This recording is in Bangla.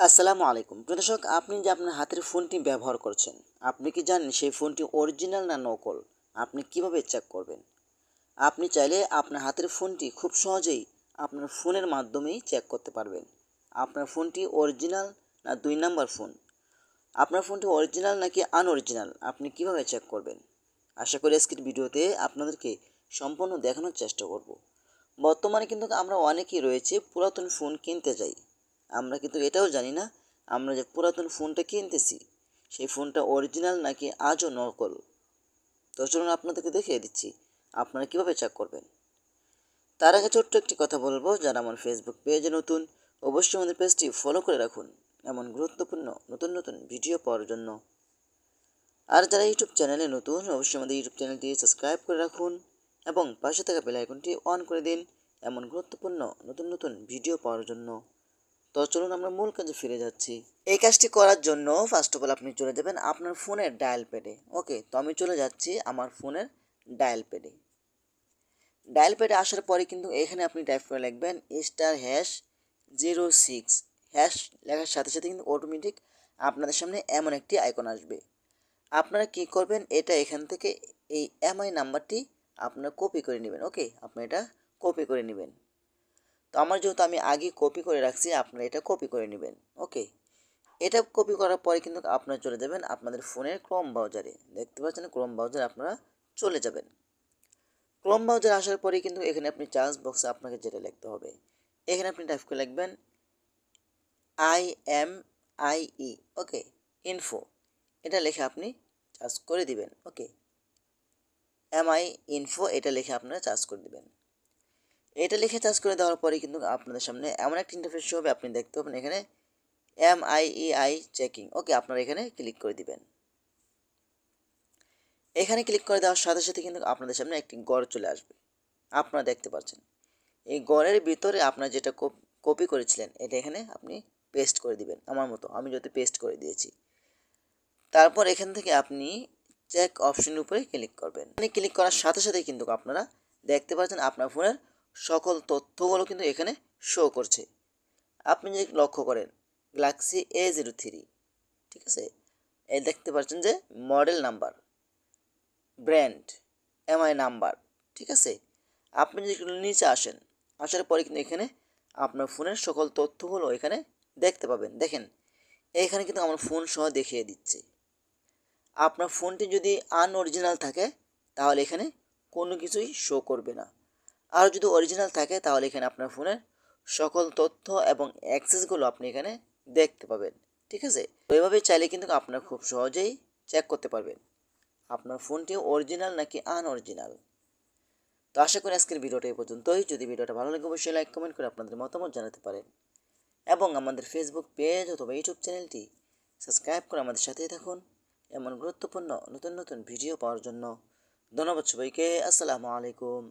আসসালামু আলাইকুম। প্রিয় দর্শক, আপনি যে আপনার হাতের ফোনটি ব্যবহার করছেন, আপনি কি জানেন সেই ফোনটি অরিজিনাল না নকল? আপনি কীভাবে চেক করবেন? আপনি চাইলে আপনার হাতের ফোনটি খুব সহজেই আপনার ফোনের মাধ্যমেই চেক করতে পারবেন। আপনার ফোনটি অরিজিনাল না দুই নাম্বার ফোন? আপনার ফোনটি অরিজিনাল নাকি আনঅরিজিনাল আপনি কীভাবে চেক করবেন? আশা করি আজকের ভিডিওতে আপনাদেরকে সম্পূর্ণ দেখানোর চেষ্টা করব। বর্তমানে কিন্তু আমরা অনেকেই রয়েছে পুরাতন ফোন কিনতে যাই। আমরা কিন্তু এটাও জানি না, আমরা যে পুরাতন ফোনটা কিনতেছি, সেই ফোনটা অরিজিনাল নাকি আজও নকল? তো চলুন আপনাদেরকে দেখিয়ে দিচ্ছি, আপনারা কীভাবে চেক করবেন? তার আগে ছোট্ট একটি কথা বলব, যারা আমার ফেসবুক পেজে নতুন, অবশ্যই আমাদের পেজটি ফলো করে রাখুন, এমন গুরুত্বপূর্ণ নতুন নতুন ভিডিও পাওয়ার জন্য। আর যারা ইউটিউব চ্যানেলে নতুন, অবশ্যই আমাদের ইউটিউব চ্যানেলটি সাবস্ক্রাইব করে রাখুন, এবং পাশে থাকা বেল আইকনটি অন করে দিন, এমন গুরুত্বপূর্ণ নতুন নতুন ভিডিও পাওয়ার জন্য। তো চলুন আমরা মূল কাজে ফিরে যাচ্ছি। এই কাজটি করার জন্য ফার্স্ট অফ অল আপনি চলে যাবেন আপনার ফোনের ডায়াল প্যাডে ওকে তো আমি চলে যাচ্ছি আমার ফোনের ডায়াল প্যাডে ডায়াল প্যাডে আসার পরে কিন্তু এখানে আপনি টাইপ করে লিখবেন star hash zero six hash লেখার সাথে সাথে কিন্তু অটোমেটিক আপনাদের সামনে এমন একটি আইকন আসবে। আপনারা কি করবেন, এটা এখান থেকে এই এমআই নাম্বারটি আপনারা কপি করে নেবেন। ওকে আপনি এটা কপি করে নেবেন। তো আমার যেহেতু আমি আগে কপি করে রাখছি, আপনারা এটা কপি করে নেবেন ওকে এটা কপি করার পরে কিন্তু আপনারা চলে যাবেন আপনাদের ফোনের ক্রোম ব্রাউজারে দেখতে পাচ্ছেন ক্রোম ব্রাউজারে আপনারা চলে যাবেন। ক্রোম ব্রাউজারে আসার পরে কিন্তু এখানে আপনি চার্জ বক্সে আপনাকে যেটা লিখতে হবে, এখানে আপনি টাইপ করে লিখবেন I M I E okay info এটা লিখে আপনি চার্জ করে দিবেন ওকে এম আই ইনফো এটা লিখে আপনারা চার্জ করে দিবেন। এটা লিখে চার্জ করে দেওয়ার পরে কিন্তু আপনাদের সামনে এমন একটা ইন্টারফেস হবে, আপনি দেখতে পাবেন এখানে M I E I checking okay আপনারা এখানে ক্লিক করে দিবেন। এখানে ক্লিক করে দেওয়ার সাথে সাথে কিন্তু আপনাদের সামনে একটি গড় চলে আসবে। আপনারা দেখতে পাচ্ছেন। এই গড়ের ভিতরে আপনার যেটা কপি করেছিলেন, এটা এখানে আপনি পেস্ট করে দিবেন, আমার মতো। আমি যদি পেস্ট করে দিয়েছি। তারপর এখান থেকে আপনি চেক অপশনের উপরে ক্লিক করবেন। এখানে ক্লিক করার সাথে সাথে কিন্তু আপনারা দেখতে পাচ্ছেন আপনার ফোনের সকল তথ্যগুলো কিন্তু এখানে শো করছে। আপনি যদি লক্ষ্য করেন গ্যালাক্সি এ জিরো থ্রি ঠিক আছে? এই দেখতে পাচ্ছেন যে model number brand MI number ঠিক আছে? আপনি যদি নিচে আসেন, আসার পরে কিন্তু এখানে আপনার ফোনের সকল তথ্যগুলো এখানে দেখতে পাবেন। দেখেন, এখানে কিন্তু আমার ফোন সহ দেখিয়ে দিচ্ছে। আপনার ফোনটি যদি আনঅরিজিনাল থাকে, তাহলে এখানে কোনো কিছুই শো করবে না। আর যদি অরিজিনাল থাকে, তাহলে এখানে আপনার ফোনের সকল তথ্য এবং অ্যাক্সেসগুলো আপনি এখানে দেখতে পাবেন। ঠিক আছে? তো এভাবে চাইলে কিন্তু আপনার খুব সহজেই চেক করতে পারবেন। আপনার ফোনটি অরিজিনাল নাকি আনঅরিজিনাল তো আশা করি আজকের ভিডিওটা এই পর্যন্তই। যদি ভিডিওটা ভালো লাগে, অবশ্যই লাইক কমেন্ট করে আপনাদের মতামত জানাতে পারেন। এবং আমাদের ফেসবুক পেজ অথবা ইউটিউব চ্যানেলটি সাবস্ক্রাইব করে আমাদের সাথেই থাকুন। এমন গুরুত্বপূর্ণ নতুন নতুন ভিডিও পাওয়ার জন্য ধন্যবাদ সবাইকে। আসসালামু আলাইকুম।